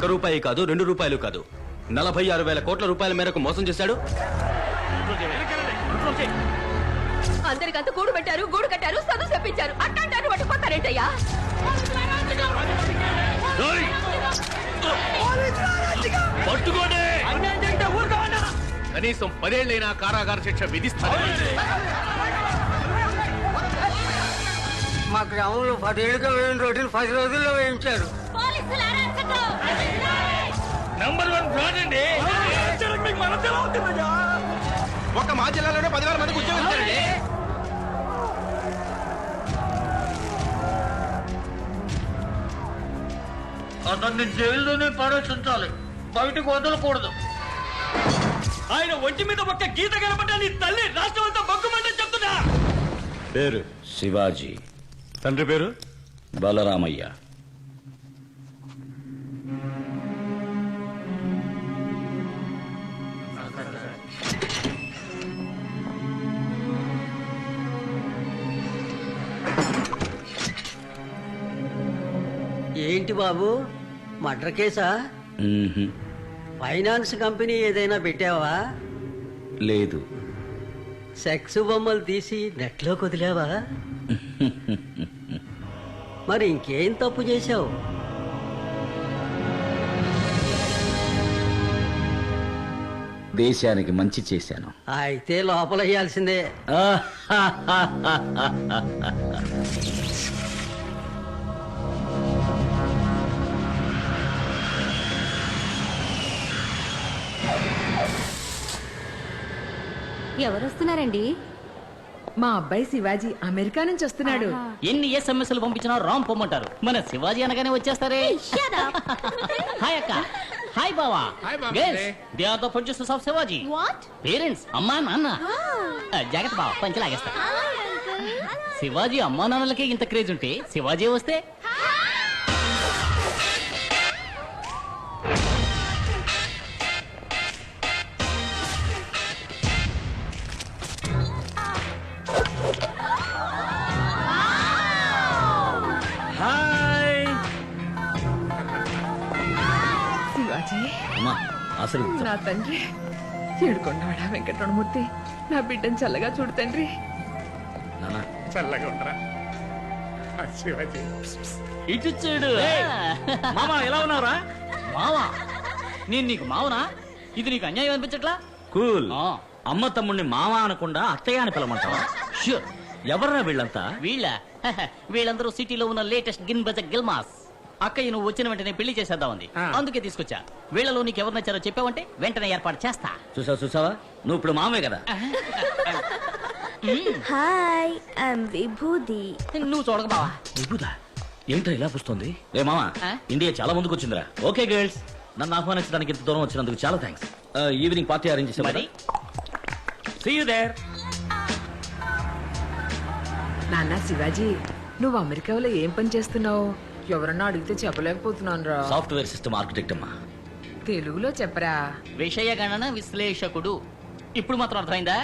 ఒక రూపాయి కాదు రెండు రూపాయలు కాదు. నలభై ఆరు వేల కోట్ల రూపాయల మేరకు మోసం చేశాడు. అందరికంత గూడు పెట్టారు గూడు కట్టారు చదువు చెప్పించారు. అట్టాంటారు పట్టుకుపోతారేంటయ్యా పట్టుకోండి! కనీసం పదేళ్ళైనా కారాగార శిక్ష విధిస్తారు. మా గ్రామంలో పదేళ్ళుగా వేయిన రోడ్లు పది రోజుల్లో వేయించారు. నంబర్ వన్ ఫ్రాడ్ అండి. ఒక మా జిల్లాలోనే పదివేల మందికి ఉద్యోగం ఇచ్చారండి. అతన్ని జైల్లోనే పడేసించాలి బయటకు వదలకూడదు. ఆయన ఒంటి మీద ఒక్క గీత కనపడ్డా నీ తల్లి రాష్ట్రం అంతా బొక్కుమంటే చెప్తున్నా. పేరు శివాజీ. తండ్రి పేరు? బలరామయ్య. ఏంటి బాబు? మర్డర్ కేసా. ఫైనాన్స్ కంపెనీ ఏదైనా పెట్టావా? లేదు. సెక్స్ బొమ్మలు తీసి నెట్లో కుదిలేవా? మరి ఇంకేం తప్పు చేశావు? దేశానికి మంచి చేశాను. అయితే లోపల వేయాల్సిందే ఎవరు వస్తున్నారండి మా అబ్బాయి శివాజీ అమెరికా నుంచి వస్తున్నాడు. ఎన్ని ఎస్ఎంఎస్లు పంపించినా రామ్ పొమ్మంటారు. మన శివాజీ అనగానే వచ్చేస్తారే. హాయ్ అక్క. హాయ్ బావా. Girls they are the producers of Shivaji what parents అమ్మా నాన్న. ఆ, జాగ్రత్త బావ పంచి లాగేస్తా. శివాజీ అమ్మా నాన్నలకే ఇంత క్రేజ్ ఉంటే శివాజీ వస్తే అమ్మా అసలు నా తండ్రి ఏడుకొండవాడ వెంకటరమూర్తి? నా బిడ్డను చల్లగా చూడు తండ్రి. నాన్న. చల్లగా ఉండరా? శివాజీ. ఇటు చూడు. మామ ఎలా ఉన్నారా మావా? నేను నీకు మావనా? ఇది నీకు అన్యాయం అనిపించట్లా? కూల్. ఆ. అమ్మ తమ్ముడిని మామ అనకుండా అత్తయ్య అని పిలమంటావా Sure. ఎవర్రా వీళ్ళంతా? వీళ్ళ? వీళ్ళందరూ సిటీలో ఉన్న లేటెస్ట్ గిన్ బజ గిల్మాస్. అక్కయ్య నువ్వు వచ్చిన వెంటనే పెళ్ళి చేసేద్దాం ఉంది అందుకే తీసుకొచ్చా. వీళ్ళలో నీకు ఎవరు నచ్చారో చెప్పావంటే వెంటనే ఏర్పాటు చేస్తా. చూసావా చూసావా? నువ్వు ఇప్పుడు మామే కదా. Hi I'm Vibhuti. నువ్వు చూడక బావా. విభుదా? ఏంటో ఇలా పుస్తుంది రే మామా? ఇండియా చాలా ముందుకు వచ్చిందిరా. Okay girls. నన్ను ఆహ్వానించడానికి ఇంత దూరం వచ్చినందుకు చాలా థ్యాంక్స్ ఈవినింగ్ పార్టీ అరేంజ్ చేసాం మరి? సీ యూ దేర్ నాన్న శివాజీ నువ్వు అమెరికాలో ఏం పని చేస్తున్నావు? ఎవరన్నా అడిగితే చెప్పలేకపోతున్నాను రా సాఫ్ట్వేర్ సిస్టమ్ ఆర్కిటెక్ట్ అమ్మా. తెలుగులో చెప్పరా? విషయ గణన విశ్లేషకుడు. ఇప్పుడు మాత్రం అర్థమైందా?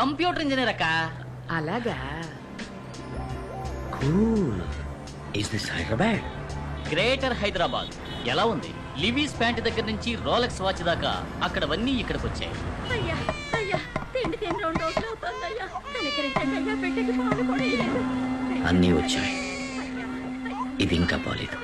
కంప్యూటర్ ఇంజనీర్ అక్క. అలాగా? Cool. Is this Hyderabad greater Hyderabad. ఎలా ఉంది? లివీస్ ప్యాంట్ దగ్గర నుంచి రోలెక్స్ వాచ్ దాకా అక్కడవన్నీ ఇక్కడికి వచ్చాయి అయ్యా అయ్యా తిండి తిని రెండు రోజులు అవుతుందయ్యా కనికరించండి అయ్యా బిడ్డకి పాలు కూడా ఇయ్యలేదు. అన్నీ వచ్చాయి. ఇది ఇంకా బాలేదు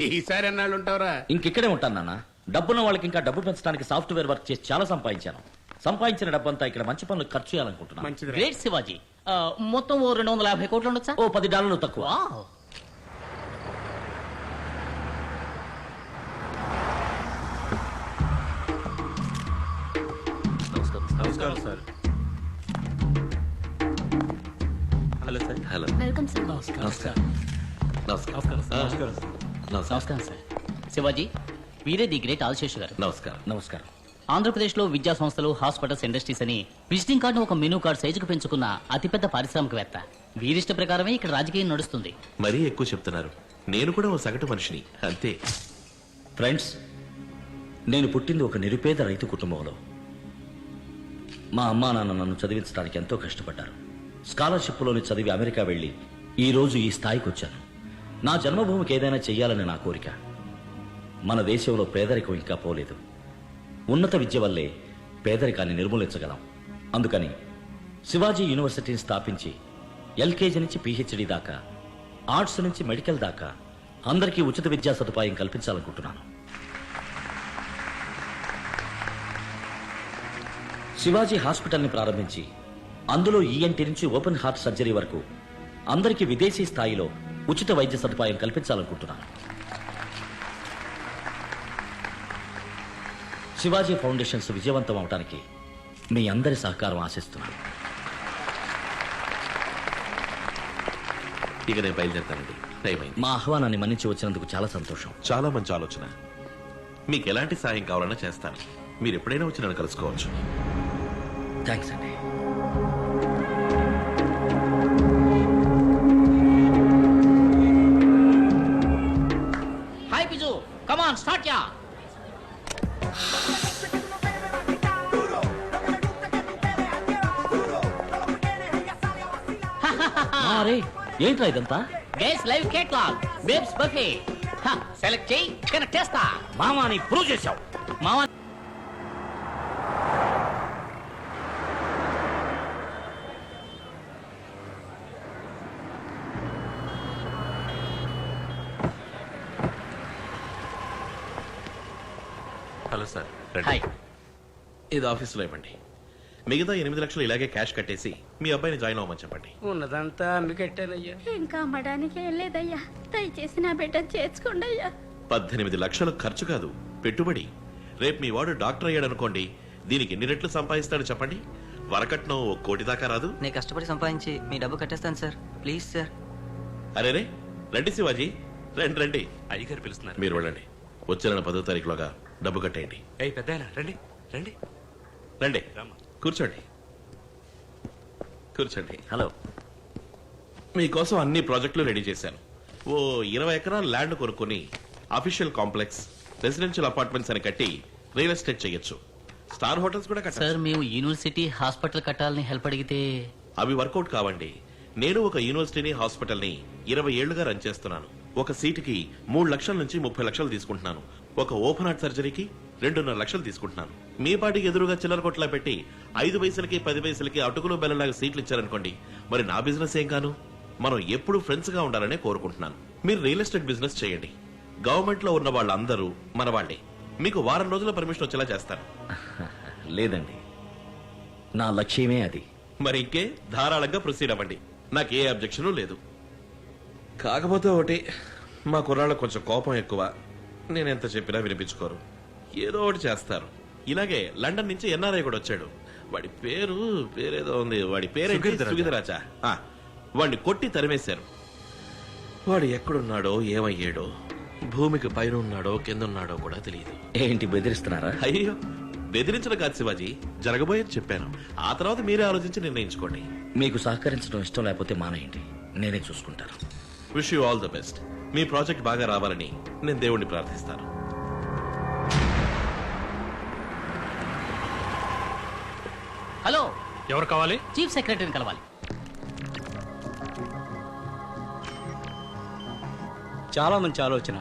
ఈసారి ఎన్నాళ్ళు ఉంటావురా? ఇంకెక్కడే ఉంటాను నాన్న. డబ్బున్న వాళ్ళకి ఇంకా డబ్బు పెంచడానికి సాఫ్ట్వేర్ వర్క్ చేసి చాలా సంపాదించాను. సంపాదించిన డబ్బంతా ఇక్కడ మంచి పనులు ఖర్చు చేయాలనుకుంటున్నాను. మంచిది గ్రేట్ శివాజీ. ఆ, మొత్తం ఓ రెండు వందల యాభై కోట్లు ఉండొచ్చా? ఓ పది డాలర్లు తక్కువ. నమస్కారం sir. Hello sir. Hello. Welcome sir. నమస్కారం నమస్కారం. నమస్కారం. నమస్కారం. సార్. శివాజీ వీరే ది గ్రేట్ ఆల్శేష్ గారు. నమస్కారం. నమస్కారం. ఆంధ్రప్రదేశ్లో విద్యా సంస్థలు హాస్పిటల్స్ ఇండస్ట్రీస్ అని విజిటింగ్ కార్డును ఒక మెనూ కార్డ్ సైజుకు పెంచుకున్న అతిపెద్ద పారిశ్రామికవేత్త. వీరిష్ట ప్రకారమే ఇక్కడ రాజకీయం నడుస్తుంది. మరీ ఎక్కువ చెప్తున్నారు. నేను కూడా ఓ సగటు మనిషిని. అంతే. ఫ్రెండ్స్ నేను పుట్టింది ఒక నిరుపేద రైతు కుటుంబంలో. మా అమ్మా నాన్న నన్ను చదివించడానికి ఎంతో కష్టపడ్డారు. స్కాలర్షిప్లోని చదివి అమెరికా వెళ్ళి ఈ రోజు ఈ స్థాయికి వచ్చాను. నా జన్మభూమికి ఏదైనా చెయ్యాలని నా కోరిక. మన దేశంలో పేదరికం ఇంకా పోలేదు. ఉన్నత విద్య వల్లే పేదరికాన్ని నిర్మూలించగలం. అందుకని శివాజీ యూనివర్సిటీని స్థాపించి ఎల్కేజీ నుంచి పిహెచ్డి దాకా ఆర్ట్స్ నుంచి మెడికల్ దాకా అందరికీ ఉచిత విద్యా సదుపాయం కల్పించాలనుకుంటున్నాను. శివాజీ హాస్పిటల్ని ప్రారంభించి అందులో ఈఎన్టీ నుంచి ఓపెన్ హార్ట్ సర్జరీ వరకు అందరికీ విదేశీ స్థాయిలో ఉచిత వైద్య సదుపాయం కల్పించాలనుకుంటున్నాను. శివాజీ ఫౌండేషన్స్ విజయవంతం అవడానికి మీ అందరి సహకారం ఆశిస్తున్నాను. ఇక నేను బయలుదేరుతానండి. మా ఆహ్వానాన్ని మన్నించి వచ్చినందుకు చాలా సంతోషం. చాలా మంచి ఆలోచన. మీకు ఎలాంటి సాయం కావాలన్నా చేస్తాను. మీరు ఎప్పుడైనా వచ్చి నన్ను కలుసుకోవచ్చు. థ్యాంక్స్ అండి. హాయ్ పిజు కమాన్ స్టార్ట్ యా అరే ఏంట్రా ఇదంతా? Guys live catalogue babes buffet select చేయి కనెక్ట్ చేస్తా. మామాని ప్రూవ్ చేశావు హలో సార్ హాయ్ ఇది ఆఫీసులో ఇవ్వండి. మిగతా ఎనిమిది లక్షలు ఇలాగే క్యాష్ కట్టేసి మీ అబ్బాయిని జాయిన్ అవ్వమని చెప్పండి. ఉన్నదంతా అమ్మి కట్టానయ్యా. ఇంకా అమ్మడానికి ఏం లేదయ్యా. దయచేసి నా బిడ్డను చేర్చుకోండి అయ్యా పద్దెనిమిది లక్షలు ఖర్చు కాదు పెట్టుబడి. రేపు మీ వాడు డాక్టర్ అయ్యాడు అనుకోండి దీనికి ఎన్ని రెట్లు సంపాదిస్తాడు చెప్పండి? వరకట్నం ఓ కోటి దాకా రాదు. నేను కష్టపడి సంపాదించి మీ డబ్బు కట్టేస్తాను సార్. Please sir. అరే రే రండి శివాజీ. రండి రండి. అయ్యగారు పిలుస్తున్నారు. మీరు వెళ్ళండి. వచ్చే నెల పదో తారీఖులోగా డబ్బు కట్టేయండి. ఏయ్ పెద్ద రండి రండి. రండి. కూర్చోండి. కూర్చోండి. హలో. మీకోసం అన్ని ప్రాజెక్టులు రెడీ చేశాను. ఓ ఇరవై ఎకరాల ల్యాండ్ కొనుక్కొని అఫీషియల్ కాంప్లెక్స్ రెసిడెన్షియల్ అపార్ట్మెంట్స్ అని కట్టి రియల్ ఎస్టేట్ చేయొచ్చు. స్టార్ హోటల్స్ కూడా సార్ కట్టారు మేము యూనివర్సిటీ హాస్పిటల్ కట్టాలని హెల్ప్ అడిగితే అవి వర్కౌట్ కావండి. నేను ఒక యూనివర్సిటీని హాస్పిటల్ని ఇరవై ఏళ్ళుగా రన్ చేస్తున్నాను. ఒక సీటుకి మూడు లక్షల నుంచి ముప్పై లక్షలు తీసుకుంటున్నాను. ఒక ఓపెన్ హార్ట్ సర్జరీకి రెండున్నర లక్షలు తీసుకుంటున్నాను. మీ పాటికి ఎదురుగా చిల్లర కొట్లా పెట్టి ఐదు వయసులకి పది వయసులకి అటుకులు బెల్లలాగా సీట్లు ఇచ్చారనుకోండి మరి నా బిజినెస్ ఏం కాను మనం ఎప్పుడు ఫ్రెండ్స్గా ఉండాలనే కోరుకుంటున్నాను. మీరు రియల్ ఎస్టేట్ బిజినెస్ చేయండి. గవర్నమెంట్లో ఉన్న వాళ్ళందరూ మన వాళ్ళే. మీకు వారం రోజుల పర్మిషన్ వచ్చేలా చేస్తాను లేదండి. నా లక్ష్యమే అది. మరి ఇంకే ధారాళంగా ప్రొసీడ్ అవ్వండి. నాకు ఏ అబ్జెక్షన్ లేదు. కాకపోతే ఒకటి మా కుర్రాళ్ళకు కొంచెం కోపం ఎక్కువ. నేను ఎంత చెప్పినా వినిపించుకోరు. ఏదో ఒకటి చేస్తారు. ఇలాగే లండన్ నుంచి ఎన్ఆర్ఐ కూడా వచ్చాడు. వాడి పేరు పేరేదో ఉంది. వాడి పేరు సుగీధరాజా వాడిని కొట్టి తరిమేశారు. వాడు ఎక్కడున్నాడో ఏమయ్యాడో భూమికి పైన ఉన్నాడో కింద ఉన్నాడో కూడా తెలియదు. ఏంటి బెదిరిస్తున్నారా? అయ్యో బెదిరించడం కాదు శివాజీ. జరగబోయేది చెప్పాను. ఆ తర్వాత మీరే ఆలోచించి నిర్ణయించుకోండి. మీకు సహకరించడం ఇష్టం లేకపోతే మానేయండి. నేనే చూసుకుంటాను. Wish you all the best me project బాగా రావాలని నేను దేవుణ్ణి ప్రార్థిస్తాను. ఎవరు కావాలి? చీఫ్ సెక్రటరీని కలవాలి. చాలా మంచి ఆలోచన.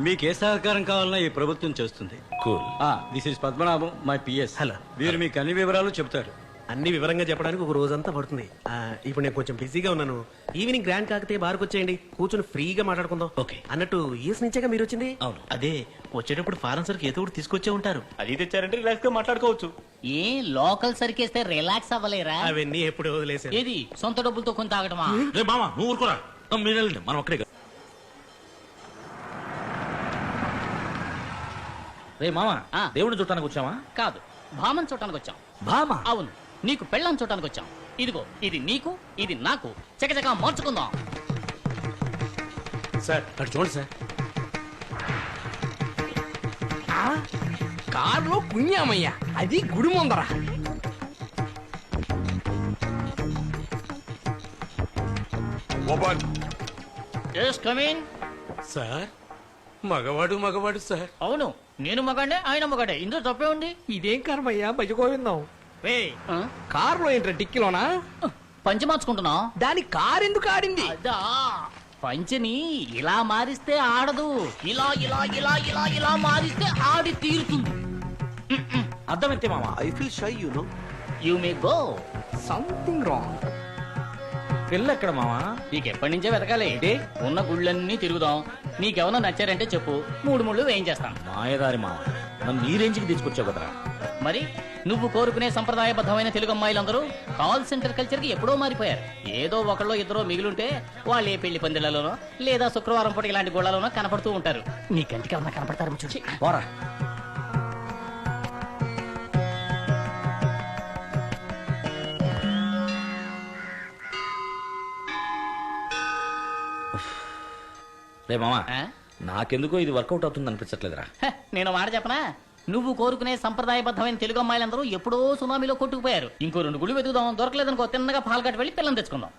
మీకు ఏ సహకారం కావాలన్నా ఈ ప్రభుత్వం చేస్తుంది. Cool. This is Padmanabham my PS hello. వీరు మీకు అన్ని వివరాలు చెప్తారు అన్ని వివరంగా చెప్పడానికి ఒక రోజంతా పడుతుంది. ఆ, ఇప్పుడు నేను కొంచెం బిజీగా ఉన్నాను. ఈవినింగ్ గ్రాండ్ కాకతే బార్కు వచ్చేయండి. కూర్చొని ఫ్రీగా మాట్లాడుకుందాం. ఓకే. అన్నట్టు యూఎస్ నుంచేగా మీరు వచ్చింది? అవును. అదే వచ్చేటప్పుడు ఫారెన్ సరికి ఏదో ఒకటి తీసుకొచ్చే ఉంటారు. అది తెచ్చారంటే రిలాక్స్గా మాట్లాడుకోవచ్చు. ఏ లోకల్ సరికేస్తే రిలాక్స్ అవ్వలేరా? అవన్నీ ఎప్పుడు వదిలేసాను ఏది? సొంత డబ్బులతో కొంత ఆగటమా రే మామ నువ్వు ఊరుకోరా. మీరు వెళ్ళండి. మనం అక్కడే కదా. రే మామ ఆ. దేవుడిని చూడటానికి వచ్చావా? కాదు భామన్ చూడటానికి వచ్చాం. భామ? అవును. నీకు పెళ్ళం చూడటానికి వచ్చాం. ఇదిగో ఇది నీకు ఇది నాకు. చకచకా మార్చుకుందాం. సార్ అటు చూడండి సార్. కారులో పుణ్యామయ్య అది గుడి ముందర. కమిన్ సార్ మగవాడు మగవాడు సార్. అవును నేను మగాడే ఆయన మగాడే. ఇందులో తప్పే ఉంది. ఇదేం కర్మయ్యా? భజగోవిందం. రే? కారులో ఏంట్రా డిక్కీలోనా? పంచి మార్చుకుంటున్నా. దాని కారు ఎందుకు ఆడింది? అదా పంచని ఇలా మారిస్తే ఆడదు. ఇలా ఇలా ఇలా ఇలా ఇలా మారిస్తే ఆడి తీరుతుంది. అర్థమైతే మామ? I feel shy you know you may go something wrong పిల్ల ఎక్కడ మామ నీకు ఎప్పటి నుంచే వెతకాలి. ఉన్న గుళ్ళన్నీ తిరుగుదాం. నీకెవరన్నా నచ్చారంటే చెప్పు. మూడు ముళ్ళు వేయించేస్తాను. మాయదారి మామ నన్ను ఈ రేంజ్కి తీసుకొచ్చావు కదరా. మరి నువ్వు కోరుకునే సంప్రదాయబద్ధమైన తెలుగు అమ్మాయిలందరూ కాల్ సెంటర్ కల్చర్కి ఎప్పుడో మారిపోయారు. ఏదో ఒకళ్ళో ఇద్దరో మిగిలుంటే వాళ్ళు ఏ పెళ్ళి పందిళ్ళలోనో లేదా శుక్రవారం పూట ఇలాంటి గోళాలోనో కనపడుతూ ఉంటారు. నీ కంటికి ఎవరన్నా కనపడతారు చూసి రే మామ? నాకెందుకో ఇది వర్కౌట్ అవుతుంది అనిపించట్లేదురా. నేను మాట చెప్పనా? నువ్వు కోరుకునే సంప్రదాయబద్ధమైన తెలుగు అమ్మాయిలందరూ ఎప్పుడో సునామీలో కొట్టుకుపోయారు. ఇంకో రెండు గుళ్ళు వెతుకుదాం దొరకలేదనుకో తిన్నగా పాల్గట్ వెళ్ళి పిల్లని తెచ్చుకుందాం.